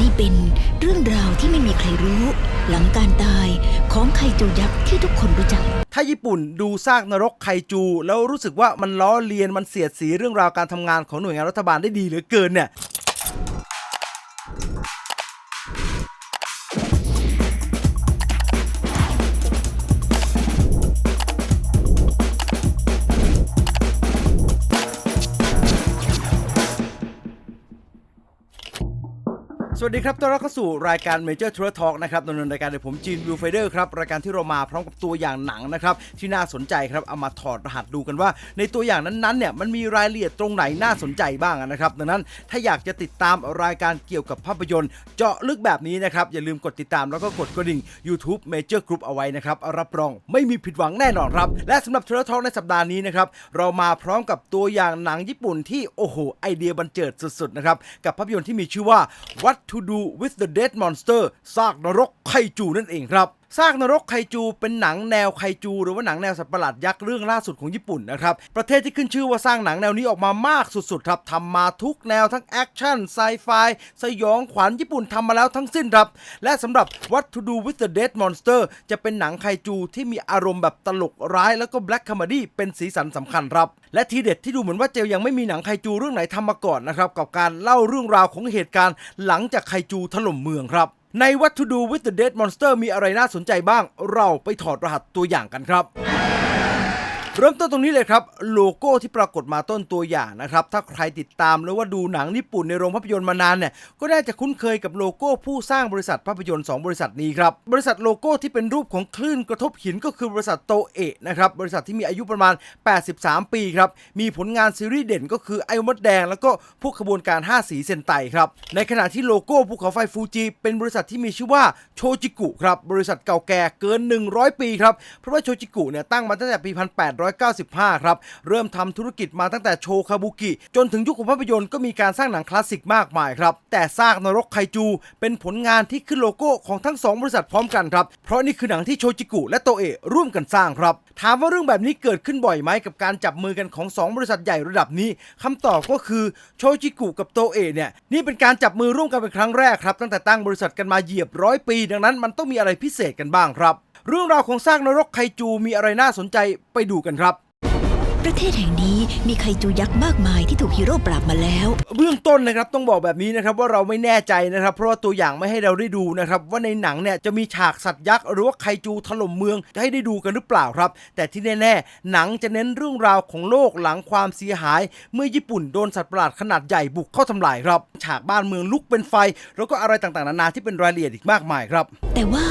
นี่เป็นเรื่องราวที่ไม่มีใครรู้ หลังการตายของไคจูยักษ์ที่ทุกคนรู้จัก ถ้าญี่ปุ่นดูซากนรกไคจู แล้วรู้สึกว่ามันล้อเลียนมันเสียดสีเรื่องราวการทำงานของหน่วยงานรัฐบาลได้ดีเหลือเกินเนี่ย วัสดีครับต้อนรับเข้าสู่รายการ Major Tour Talk นะครับดำเนินรายการโดยผมจีนวิวไฟเดอร์ครับ รายการที่เรามาพร้อมกับตัวอย่างหนังนะครับ ที่น่าสนใจครับ เอามาถอดรหัสดูกันว่า ในตัวอย่างนั้นๆเนี่ยมันมีรายละเอียดตรงไหนน่าสนใจบ้างนะครับ ดังนั้นถ้าอยากจะติดตามรายการเกี่ยวกับภาพยนตร์ เจาะลึกแบบนี้นะครับ อย่าลืมกดติดตามแล้วก็กดกระดิ่ง YouTube Major Group เอาไว้นะครับรับรองไม่มีผิดหวังแน่นอนครับและสำหรับ Tour Talk ในสัปดาห์นี้นะครับเรามาพร้อมกับตัวอย่างหนังญี่ปุ่นที่โอ้โหไอเดียบันเจิดสุดๆนะครับกับภาพยนตร์ที่มีชื่อว่า What to Do with the Dead Monster ซากนรกไคจูนั่นเองครับ ซากนรกไคจูเป็นหนังแนวไคจู หรือว่าหนังแนวสัตว์ประหลาดยักษ์เรื่องล่าสุดของญี่ปุ่นนะครับประเทศที่ขึ้นชื่อว่าสร้างหนังแนวนี้ออกมามากสุดๆครับทำมาทุกแนวทั้งแอคชั่นไซไฟสยองขวัญญี่ปุ่นทำมาแล้วทั้งสิ้นครับ และสำหรับ What to Do with the Dead Monster จะเป็นหนังไคจูที่มีอารมณ์แบบตลกร้ายแล้วก็แบล็กคอมดี้เป็นสีสันสำคัญครับ และทีเด็ดที่ดูเหมือนว่าเจลยังไม่มีหนังไคจูเรื่องไหนทำมาก่อนนะครับกับการเล่าเรื่องราวของเหตุการณ์หลังจากไคจูถล่มเมืองครับ ใน What to Do with the Dead Monster มีอะไรน่าสนใจบ้าง เราไปถอดรหัสตัวอย่างกันครับ เริ่มต้นตรงนี้เลยครับ โลโก้ที่ปรากฏมาต้นตัวอย่างนะครับ ถ้าใครติดตามหรือว่าดูหนังญี่ปุ่นในโรงภาพยนตร์มานานเนี่ยก็น่าจะคุ้นเคยกับโลโก้ผู้สร้างบริษัทภาพยนตร์2บริษัทนี้ครับ บริษัทโลโก้ที่เป็นรูปของคลื่นกระทบหินก็คือบริษัทโตเอะนะครับบริษัทที่มีอายุประมาณ 83 ปีครับมีผลงานซีรีส์เด่นก็คือไอมดแดง แล้วก็พวกขบวนการ 5 สีเซนไตครับในขณะที่โลโก้ภูเขาไฟฟูจิเป็นบริษัทที่มีชื่อว่าโชจิกุครับบริษัทเก่าแก่เกิน 100 ปีครับเพราะว่าโชจิกุเนี่ยตั้งมาตั้งแต่ปี1895 ครับ เริ่มทำธุรกิจมาตั้งแต่โชคาบุกิ จนถึงยุคของภาพยนตร์ก็มีการสร้างหนังคลาสสิกมากมายครับ แต่ซากนรกไคจูเป็นผลงานที่ขึ้นโลโก้ของทั้งสองบริษัทพร้อมกันครับ เพราะนี่คือหนังที่โชจิกุและโตเอะร่วมกันสร้างครับ ถามว่าเรื่องแบบนี้เกิดขึ้นบ่อยไหมกับการจับมือกันของสองบริษัทใหญ่ระดับนี้คำตอบก็คือโชจิกุกับโตเอะเนี่ยนี่เป็นการจับมือร่วมกันเป็นครั้งแรกครับตั้งแต่ตั้งบริษัทกันมาเหยียบร้อยปี ดังนั้นมันต้องมีอะไรพิเศษกันบ้างครับ เรื่องราวของซากนรกไคจูมีอะไรน่าสนใจไปดูกันครับ ประเทศแห่งนี้มีไคจูยักษ์มากมายที่ถูกฮีโร่ปราบมาแล้ว เบื้องต้นนะครับต้องบอกแบบนี้นะครับว่าเราไม่แน่ใจนะครับ เพราะว่าตัวอย่างไม่ให้เราได้ดูนะครับว่าในหนังเนี่ยจะมีฉากสัตว์ยักษ์หรือว่าไคจูถล่มเมืองจะให้ได้ดูกันหรือเปล่าครับ แต่ที่แน่ๆหนังจะเน้นเรื่องราวของโลกหลังความเสียหาย เมื่อญี่ปุ่นโดนสัตว์ประหลาดขนาดใหญ่บุกเข้าทำลายครับ ฉากบ้านเมืองลุกเป็นไฟ แล้วก็อะไรต่างๆนานาที่เป็นรายละเอียดอีกมากมายครับ แต่ว่า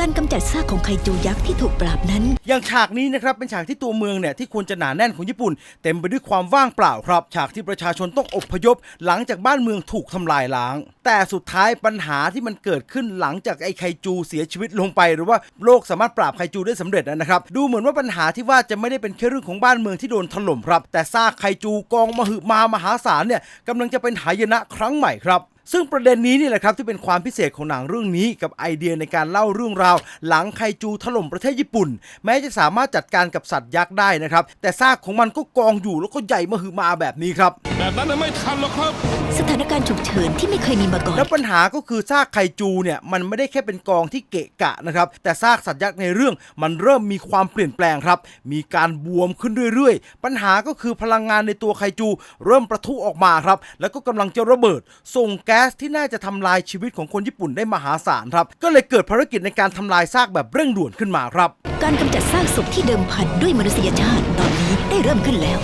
การกำจัดซากของไคจูยักษ์ที่ถูกปราบนั้น อย่างฉากนี้นะครับเป็นฉากที่ตัวเมืองเนี่ยที่ควรจะหนาแน่นของญี่ปุ่น เต็มไปด้วยความว่างเปล่าครับ ฉากที่ประชาชนต้องอพยพ หลังจากบ้านเมืองถูกทำลายล้าง แต่สุดท้ายปัญหาที่มันเกิดขึ้นหลังจากไอ้ไคจูเสียชีวิตลงไป หรือว่าโลกสามารถปราบไคจูได้สำเร็จนะครับดูเหมือนว่าปัญหาที่ว่าจะไม่ได้เป็นแค่เรื่องของบ้านเมืองที่โดนถล่มครับ แต่ซากไคจูกองมหึมามหาศาลเนี่ยกำลังจะเป็นหายนะครั้งใหม่ครับ ซึ่งประเด็นนี้นี่แหละครับที่เป็นความพิเศษของหนังเรื่องนี้กับไอเดียในการเล่าเรื่องราว หลังไคจูถล่มประเทศญี่ปุ่น แม้จะสามารถจัดการกับสัตว์ยักษ์ได้นะครับ แต่ซากของมันก็กองอยู่แล้วก็ใหญ่มหึมาแบบนี้ครับ แบบนั้นน่ะไม่ทันหรอกครับ สถานการณ์ฉุกเฉินที่ไม่เคยมีมาก่อนแล้วปัญหาก็คือซากไคจูเนี่ยมันไม่ได้แค่เป็นกองที่เกะกะนะครับแต่ซากสัตว์ยักษ์ในเรื่องมันเริ่มมีความเปลี่ยนแปลงครับ มีการบวมขึ้นเรื่อยๆ ปัญหาก็คือพลังงานในตัวไคจู เริ่มประทุออกมาครับแล้วก็กำลังจะระเบิดส่งแก๊สที่น่าจะทำลายชีวิตของคนญี่ปุ่นได้มหาศาลครับ ก็เลยเกิดภารกิจในการทำลายซากแบบเร่งด่วนขึ้นมาครับ การกำจัดซากศพที่เดิมพันด้วยมนุษยชาติตอนนี้ได้เริ่มขึ้นแล้ว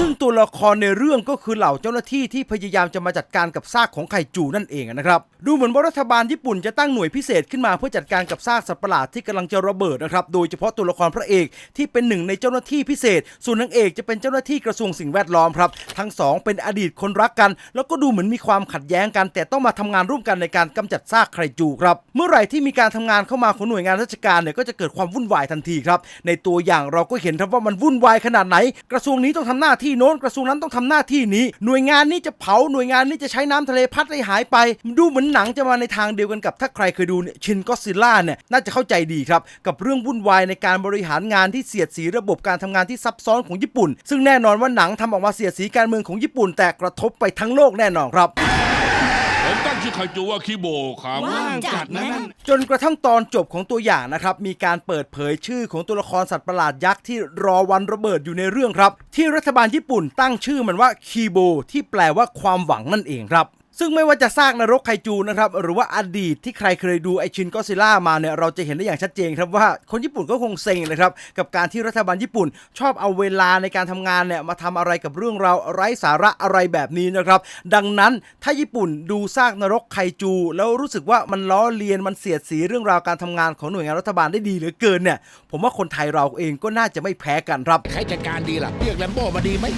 ซึ่งตัวละครในเรื่องก็คือเหล่าเจ้าหน้าที่ที่พยายามจะมาจัดการกับซากของไคจูนั่นเองนะครับ ดูเหมือนว่ารัฐบาลญี่ปุ่นจะตั้งหน่วยพิเศษขึ้นมาเพื่อจัดการกับซากสัตว์ประหลาดที่กำลังจะระเบิดนะครับ โดยเฉพาะตัวละครพระเอกที่เป็นหนึ่งในเจ้าหน้าที่พิเศษ ส่วนนางเอกจะเป็นเจ้าหน้าที่กระทรวงสิ่งแวดล้อมครับ ทั้งสองเป็นอดีตคนรักกัน แล้วก็ดูเหมือนมีความขัดแย้งกัน แต่ต้องมาทำงานร่วมกันในการกำจัดซากไคจูครับ เมื่อไหร่ที่มีการทำงานเข้ามาของหน่วยงานราชการเนี่ยก็จะเกิดความวุ่นวายทันทีครับ ในตัวอย่างเราก็เห็นครับว่ามันวุ่นวายขนาดไหน กระทรวงนี้ต้องทำหน้าที่โน้นกระทรวงนั้นต้องทำหน้าที่นี้ หน่วยงานนี้จะเผาหน่วยงานนี้จะใช้น้ำทะเลพัดให้หายไป ดูเหมือนหนังจะมาในทางเดียวกันกับถ้าใครเคยดูเนี่ยชินก็ซิล่าเนี่ยน่าจะเข้าใจดีครับ กับเรื่องวุ่นวายในการบริหารงานที่เสียดสีระบบการทำงานที่ซับซ้อนของญี่ปุ่น ซึ่งแน่นอนว่าหนังทำออกมาเสียดสีการเมืองของญี่ปุ่น แต่กระทบไปทั้งโลกแน่นอนครับ ผมตั้งชื่อไคจูว่าคิโบครับว่างจัดนะนั่น จนกระทั่งตอนจบของตัวอย่างนะครับ มีการเปิดเผยชื่อของตัวละครสัตว์ประหลาดยักษ์ที่รอวันระเบิดอยู่ในเรื่องครับ ที่รัฐบาลญี่ปุ่นตั้งชื่อมันว่าคีโบที่แปลว่าความหวังนั่นเองครับ ซึ่งไม่ว่าจะสร้างนรกไคจูนะครับ หรือว่าอดีตที่ใครเคยดูไอชินก็ซิล่ามาเนี่ย เราจะเห็นได้อย่างชัดเจนครับว่าคนญี่ปุ่นก็คงเซ็งนะครับ กับการที่รัฐบาลญี่ปุ่น ชอบเอาเวลาในการทำงานเนี่ย มาทำอะไรกับเรื่องราวไร้สาระอะไรแบบนี้นะครับ ดังนั้นถ้าญี่ปุ่นดูซากนรกไคจู แล้วรู้สึกว่ามันล้อเลียนมันเสียดสีเรื่องราวการทำงานของหน่วยงานรัฐบาลได้ดีเหลือเกินเนี่ยผมว่าคนไทยเราเองก็น่าจะไม่แพ้กันครับใครจัดการดีล่ะเรียกแลมโบ้มาดีไหม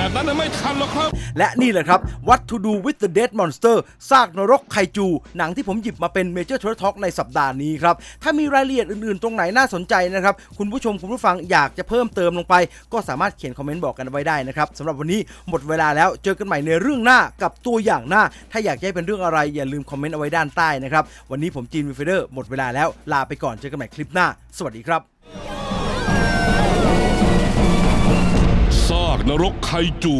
แบบนั้นไม่ทันหรอกครับ และนี่แหละครับ What to do with the dead monster ซากนรกไคจู หนังที่ผมหยิบมาเป็น Major t r a Talk ในสัปดาห์นี้ครับ ถ้ามีรายละเอียดอื่นๆ ตรงไหนน่าสนใจนะครับ คุณผู้ชมคุณผู้ฟังอยากจะเพิ่มเติมลงไป ก็สามารถเขียนคอมเมนต์บอกกันไว้ได้นะครับสำหรับวันนี้หมดเวลาแล้วเจอกันใหม่ในเรื่องหน้ากับตัวอย่างหน้า ถ้าอยากให้เป็นเรื่องอะไรอย่าลืมคอมเมนต์เอาไว้ด้านใต้นะครับวันนี้ผมจีนวีเฟเดอร์หมดเวลาแล้วลาไปก่อนเจอกันใหม่คลิปหน้า สวัสดีครับ นรกไคจู